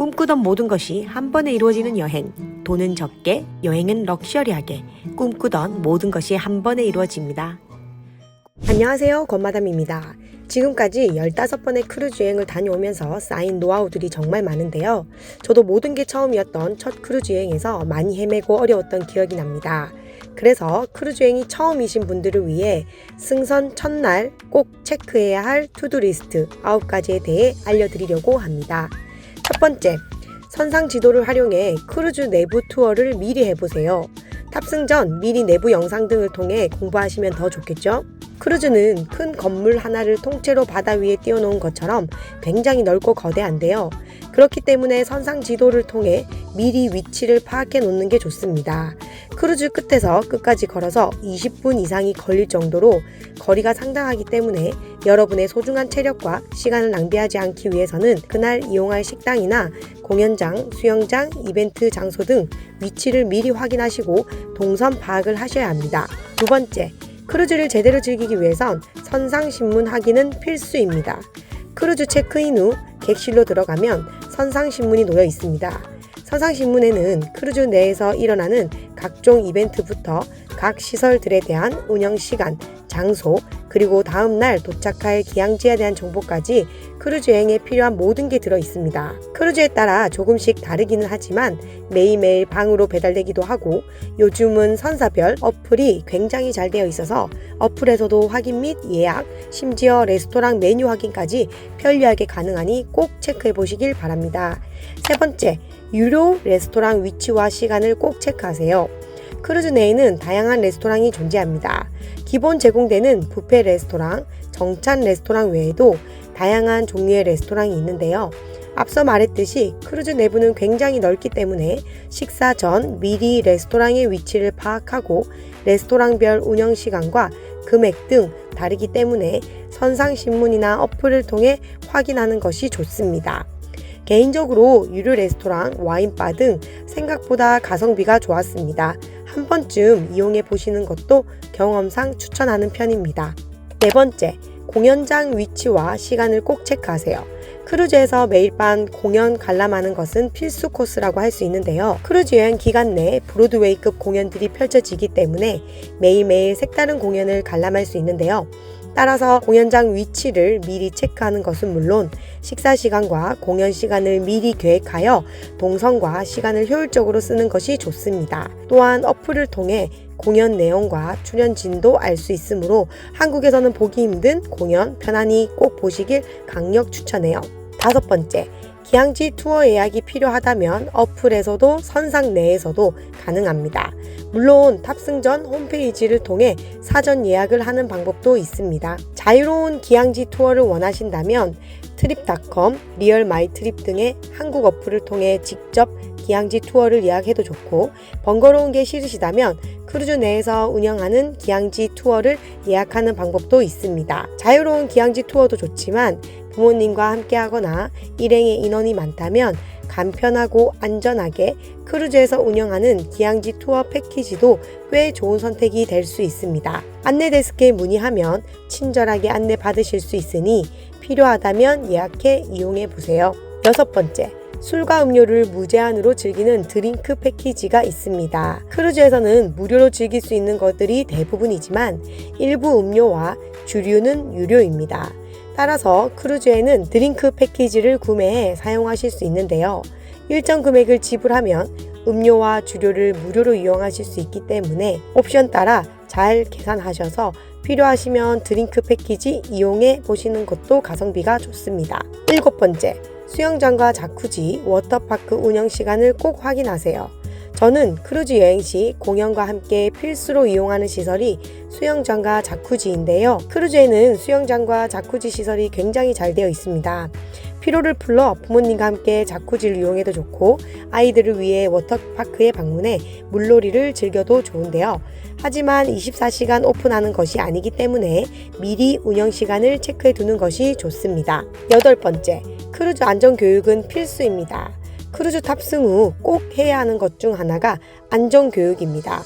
꿈꾸던 모든 것이 한 번에 이루어지는 여행. 돈은 적게, 여행은 럭셔리하게. 꿈꾸던 모든 것이 한 번에 이루어집니다. 안녕하세요. 권마담입니다. 지금까지 15번의 크루즈 여행을 다녀오면서 쌓인 노하우들이 정말 많은데요. 저도 모든 게 처음이었던 첫 크루즈 여행에서 많이 헤매고 어려웠던 기억이 납니다. 그래서 크루즈 여행이 처음이신 분들을 위해 승선 첫날 꼭 체크해야 할 투두 리스트 9가지에 대해 알려드리려고 합니다. 첫 번째, 선상 지도를 활용해 크루즈 내부 투어를 미리 해보세요. 탑승 전 미리 내부 영상 등을 통해 공부하시면 더 좋겠죠? 크루즈는 큰 건물 하나를 통째로 바다 위에 띄워놓은 것처럼 굉장히 넓고 거대한데요. 그렇기 때문에 선상 지도를 통해 미리 위치를 파악해 놓는 게 좋습니다. 크루즈 끝에서 끝까지 걸어서 20분 이상이 걸릴 정도로 거리가 상당하기 때문에 여러분의 소중한 체력과 시간을 낭비하지 않기 위해서는 그날 이용할 식당이나 공연장, 수영장, 이벤트 장소 등 위치를 미리 확인하시고 동선 파악을 하셔야 합니다. 두 번째, 크루즈를 제대로 즐기기 위해선 선상신문 확인은 필수입니다. 크루즈 체크인 후 객실로 들어가면 선상신문이 놓여 있습니다. 선상신문에는 크루즈 내에서 일어나는 각종 이벤트부터 각 시설들에 대한 운영 시간, 장소, 그리고 다음 날 도착할 기항지에 대한 정보까지 크루즈 여행에 필요한 모든 게 들어 있습니다. 크루즈에 따라 조금씩 다르기는 하지만 매일매일 방으로 배달되기도 하고 요즘은 선사별 어플이 굉장히 잘 되어 있어서 어플에서도 확인 및 예약, 심지어 레스토랑 메뉴 확인까지 편리하게 가능하니 꼭 체크해 보시길 바랍니다. 세 번째, 유료 레스토랑 위치와 시간을 꼭 체크하세요. 크루즈 내에는 다양한 레스토랑이 존재합니다. 기본 제공되는 뷔페 레스토랑, 정찬 레스토랑 외에도 다양한 종류의 레스토랑이 있는데요. 앞서 말했듯이 크루즈 내부는 굉장히 넓기 때문에 식사 전 미리 레스토랑의 위치를 파악하고 레스토랑별 운영 시간과 금액 등 다르기 때문에 선상신문이나 어플을 통해 확인하는 것이 좋습니다. 개인적으로 유료 레스토랑, 와인바 등 생각보다 가성비가 좋았습니다. 한 번쯤 이용해 보시는 것도 경험상 추천하는 편입니다. 네 번째, 공연장 위치와 시간을 꼭 체크하세요. 크루즈에서 매일 밤 공연 관람하는 것은 필수 코스라고 할 수 있는데요. 크루즈 여행 기간 내 브로드웨이급 공연들이 펼쳐지기 때문에 매일매일 색다른 공연을 관람할 수 있는데요. 따라서 공연장 위치를 미리 체크하는 것은 물론 식사 시간과 공연 시간을 미리 계획하여 동선과 시간을 효율적으로 쓰는 것이 좋습니다. 또한 어플을 통해 공연 내용과 출연 진도 알 수 있으므로 한국에서는 보기 힘든 공연 편안히 꼭 보시길 강력 추천해요. 다섯 번째, 기항지 투어 예약이 필요하다면 어플에서도 선상 내에서도 가능합니다. 물론 탑승 전 홈페이지를 통해 사전 예약을 하는 방법도 있습니다. 자유로운 기항지 투어를 원하신다면 트립닷컴, 리얼마이트립 등의 한국 어플을 통해 직접 기항지 투어를 예약해도 좋고 번거로운 게 싫으시다면 크루즈 내에서 운영하는 기항지 투어를 예약하는 방법도 있습니다. 자유로운 기항지 투어도 좋지만 부모님과 함께 하거나 일행의 인원이 많다면 간편하고 안전하게 크루즈에서 운영하는 기항지 투어 패키지도 꽤 좋은 선택이 될 수 있습니다. 안내 데스크에 문의하면 친절하게 안내 받으실 수 있으니 필요하다면 예약해 이용해 보세요. 여섯 번째, 술과 음료를 무제한으로 즐기는 드링크 패키지가 있습니다. 크루즈에서는 무료로 즐길 수 있는 것들이 대부분이지만 일부 음료와 주류는 유료입니다. 따라서 크루즈에는 드링크 패키지를 구매해 사용하실 수 있는데요. 일정 금액을 지불하면 음료와 주류를 무료로 이용하실 수 있기 때문에 옵션 따라 잘 계산하셔서 필요하시면 드링크 패키지 이용해 보시는 것도 가성비가 좋습니다. 일곱 번째, 수영장과 자쿠지, 워터파크 운영 시간을 꼭 확인하세요. 저는 크루즈 여행 시 공연과 함께 필수로 이용하는 시설이 수영장과 자쿠지인데요. 크루즈에는 수영장과 자쿠지 시설이 굉장히 잘 되어 있습니다. 피로를 풀러 부모님과 함께 자쿠지를 이용해도 좋고 아이들을 위해 워터파크에 방문해 물놀이를 즐겨도 좋은데요. 하지만 24시간 오픈하는 것이 아니기 때문에 미리 운영 시간을 체크해 두는 것이 좋습니다. 여덟 번째, 크루즈 안전 교육은 필수입니다. 크루즈 탑승 후 꼭 해야 하는 것 중 하나가 안전 교육입니다.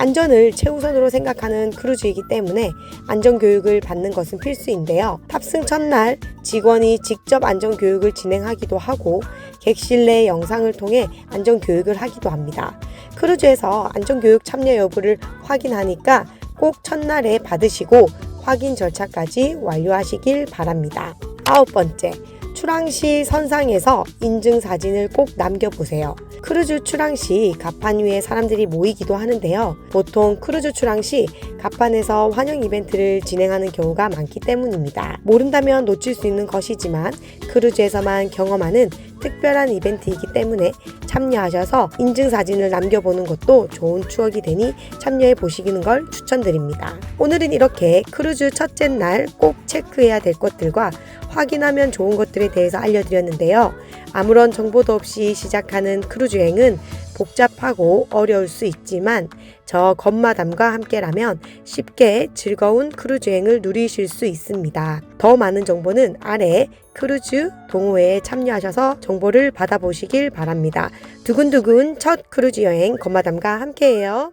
안전을 최우선으로 생각하는 크루즈이기 때문에 안전교육을 받는 것은 필수인데요. 탑승 첫날 직원이 직접 안전교육을 진행하기도 하고 객실 내 영상을 통해 안전교육을 하기도 합니다. 크루즈에서 안전교육 참여 여부를 확인하니까 꼭 첫날에 받으시고 확인 절차까지 완료하시길 바랍니다. 아홉 번째, 출항 시 선상에서 인증 사진을 꼭 남겨보세요. 크루즈 출항 시 갑판 위에 사람들이 모이기도 하는데요. 보통 크루즈 출항 시 갑판에서 환영 이벤트를 진행하는 경우가 많기 때문입니다. 모른다면 놓칠 수 있는 것이지만 크루즈에서만 경험하는 특별한 이벤트이기 때문에 참여하셔서 인증 사진을 남겨보는 것도 좋은 추억이 되니 참여해 보시는 걸 추천드립니다. 오늘은 이렇게 크루즈 첫째 날 꼭 체크해야 될 것들과 확인하면 좋은 것들에 대해서 알려드렸는데요. 아무런 정보도 없이 시작하는 크루즈 여행은 복잡하고 어려울 수 있지만 저 건마담과 함께라면 쉽게 즐거운 크루즈 여행을 누리실 수 있습니다. 더 많은 정보는 아래 크루즈 동호회에 참여하셔서 정보를 받아보시길 바랍니다. 두근두근 첫 크루즈 여행 건마담과 함께해요.